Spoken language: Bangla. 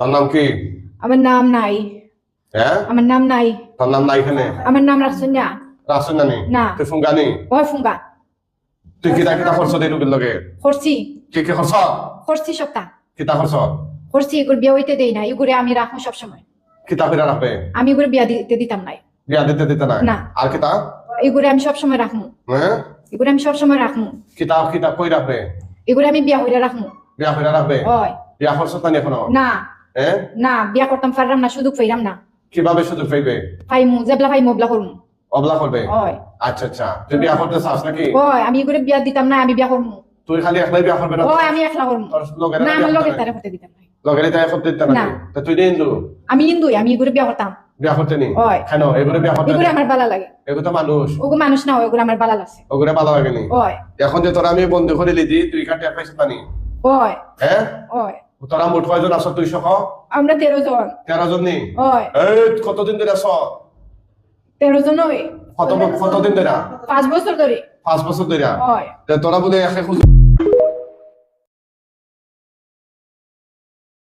তোর নাম কি? আমার নাম নাই। হ্যাঁ? আমার নাম নাই। তোর নাম নাই এখানে? আমার নাম রাখছেন না? রাসুন নানি না। তুই ফুঙ্গানি? ওই ফুঙ্গা। তুই কিতা কিতা খরচ দে রুগীর লগে? করছি কি কি খরচ করছি সপ্তাহ। কিতা খরচ করছি এগুলো বিয়ে হইতে দেই না এগুলো আমি রাখব সবসময় কিতা ফিরা রাখবে আমি এগুলো বিয়া দিতে দিতাম নাই। বিয়া দিতে দিতে না না। আর কিতা? এগুলো আমি সবসময় রাখব হ্যাঁ এগুলো আমি সব সবসময় রাখব কিতা কিতা কই রাখবে এগুলো আমি বিয়া হইলে রাখব বিয়া ফিরা রাখবে ওই বিয়া খরচ তানি এখনও? না। হ্যাঁ না বিয়া করতাম পারলাম না সুযোগ পাইলাম না। কীভাবে সুযোগ পাইবে পাইমু জেবলা পাইমু ওবলা করমু। অবলা করবে? আচ্ছা আচ্ছা। তুই বিয়া করতে চাস নাকি? ওই আমি এগুলো বিয়া দিতাম না আমি বিয়া করমু। তুই খালি একলাই বিয়া করবে না? ওই আমি একলা করমু। না আমার লগে তারে করতে দিতাম না লগের তাই করতে দিতে না। তা তুই দিন আমি হিন্দু আমি এগুলো বিয়া করতাম। বিয়া করতে নি? ওই কেন? এগুলো বিয়া করতে এগুলো আমার ভালো লাগে। এগুলো তো মানুষ। ওগো মানুষ না ওগুলো আমার ভালো লাগছে। ওগুলো ভালো লাগেনি ওই এখন যে তোরা আমি বন্ধু করে লিদি তুই কাটে পাইছিস নানি ওই হ্যাঁ। ওই তোরা মোট কয়জন আছো তুই সহ আমরা তেরো জন। তেরো জন নি? কতদিন ধরে আছো? তেরো জন কত কতদিন ধরে পাঁচ বছর ধরে পাঁচ বছর ধরে তোরা বলে একে খুঁজ।